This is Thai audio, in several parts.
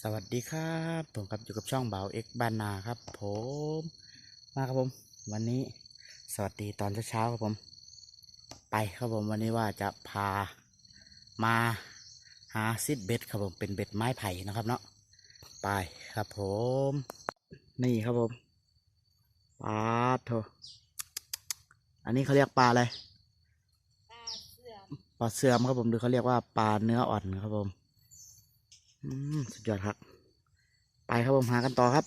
สวัสดีครับผมครับอยู่กับช่องเบาเอ็กบ้านนาครับ ผมมาครับผม วันนี้สวัสดีตอนเช้าๆครับผม ไปครับผมวันนี้ว่าจะพามาหาซิดเบ็ดครับผมเป็นเบ็ดไม้ไผ่นะครับเนาะไปครับผม นี่ครับผมปลาโถอันนี้เขาเรียกปลาอะไรปลาเสื่อมครับผมหรือเขาเรียกว่าปลาเนื้ออ่อนครับผมอืม สุดยอดครับ ไปครับผมหากันต่อครับ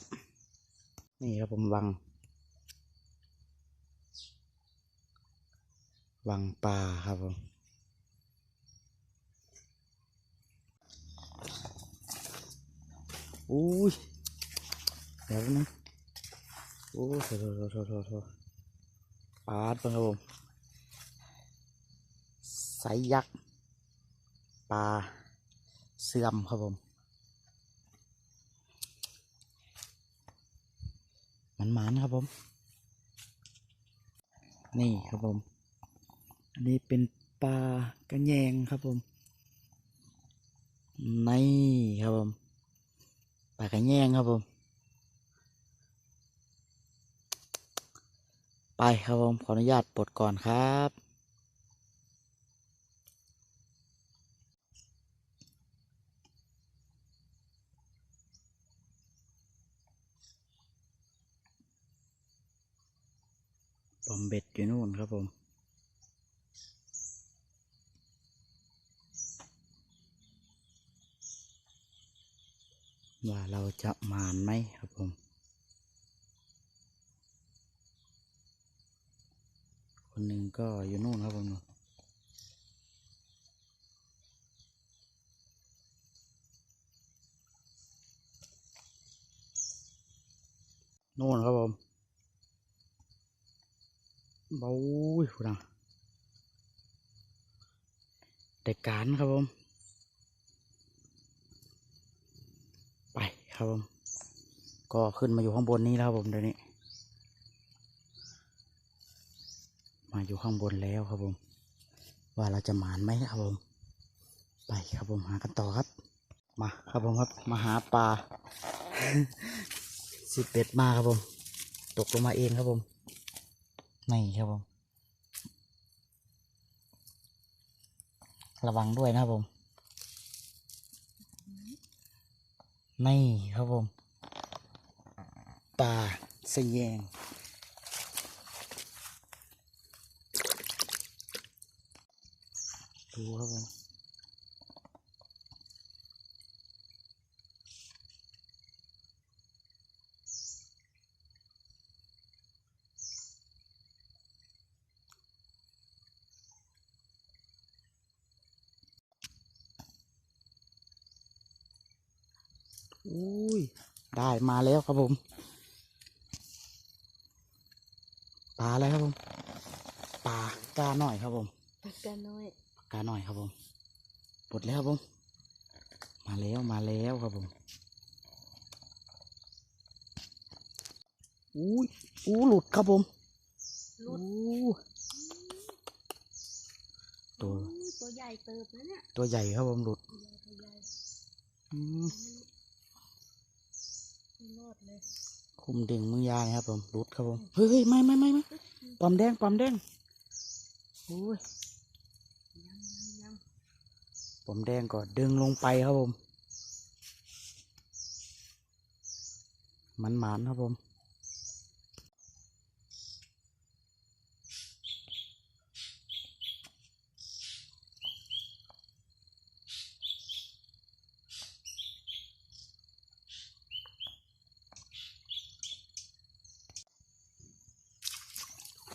นี่ครับผมวัง วังปลาครับผมอุ้ยเดี๋ยวนะโอ้โถโถโถโถโถโถปาดเพิ่งครับผมไซยักษ์ปลาเสื่อมครับผม มันหมานครับผม นี่ครับผมอันนี้เป็นปลากระแยงครับผมนี่ครับผมปลากระแยงครับผม ไปครับผมขออนุญาตปลดก่อนครับ อมเบ็ดอยู่นู่นครับผมว่าเราจะมานไหมครับผม คนหนึ่งก็อยู่นู่นครับผมนู่นครับผม เบาอยพูดนะแต่การครับผม ไปครับผม ก็ขึ้นมาอยู่ข้างบนนี้แล้วครับผมเดี๋ยวนี้ มาอยู่ข้างบนแล้วครับผม ว่าเราจะหมานไหมครับผม ไปครับผมหากันต่อครับ มาครับผมครับมาหาปลาสิบเบ็ดมาครับผม ตกลงมาเองครับผม นี่ครับผม ระวังด้วยนะครับผม นี่ครับผมปลาสแยงดูครับผม อุ้ยได้มาแล้วครับผมปลาอะไรครับผมปลากาหน่อยครับผมปากกาน้อยปลากาหน่อยครับผมปลดแล้วครับผม มาแล้วมาแล้วครับผมอุ้ยอู้หลุดครับผมรุดอู้ตัวอู้ตัวใหญ่เติบนะเนี่ยตัวใหญ่ครับผมหลุดตัวใหญ่ตัวใหญ่อืมไม่รอดเลย คุมดึงมือยายครับผมรุดครับผม เฮ้ยไม่ไม่ไม่ไม่ปอมแดงปอมแดงโอ้ยปอมแดงก็ดึงลงไปครับผม มันหมานครับผม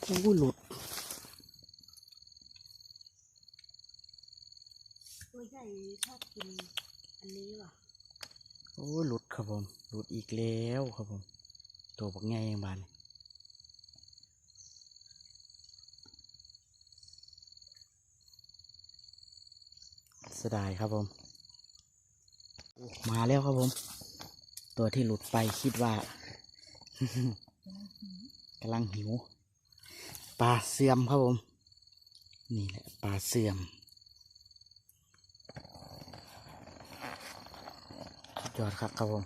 โอ้ยหลุดตัวใหญ่ชอบกินอันนี้ว่ะโอ้ยหลุดครับผมหลุดอีกแล้วครับผมตัวบักไงยังบานเสียดายครับผมโอ้มาแล้วครับผม ตัวที่หลุดไปคิดว่ากำลังหิว ปลาเสื่อมครับผม นี่แหละปลาเสื่อมยอดครับครับผม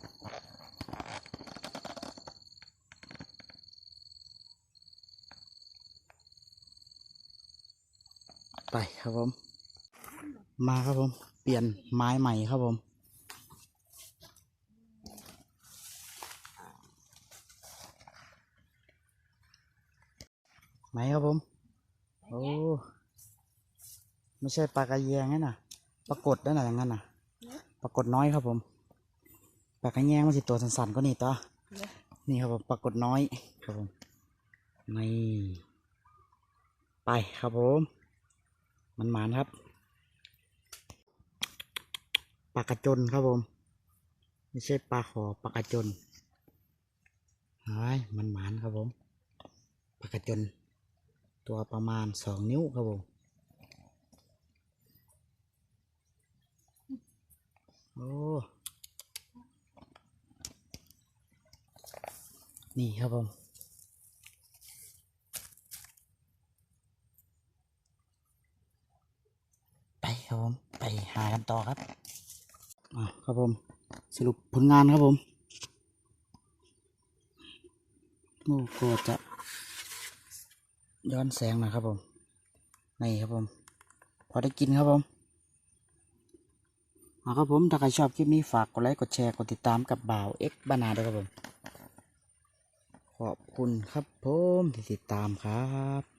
ไปครับผม มาครับผม เปลี่ยนไม้ใหม่ครับผม ไหนครับผม โอ้ ไม่ใช่ปลากระเยงนั่นน่ะ ปรากฏนั่นน่ะอย่างนั้นน่ะ ปรากฏน้อยครับผม ปลากระแยงมันสิตัวสันๆก็นี่ตัวนี่ครับผมปรากฏน้อยครับผม นี่ ไปครับผม มันหมานครับ ปลากระจนครับผม ไม่ใช่ปลาขอปลากระจนหายมันหมานครับผมปลากระจน ตัวประมาณสองนิ้วครับผมโอ้นี่ครับผมไปครับผม ไปหากันต่อครับอ่าครับผม สรุปผลงานครับผมโอ้ก็จะ ย้อนแสงนะครับผมนี่ครับผม พอได้กินครับผมเอาครับผมถ้าใครชอบคลิปนี้ฝากกดไลค์กดแชร์กดติดตามกับบ่าวเอ็กบานาด้วยครับผม ขอบคุณครับผมที่ติดตามครับ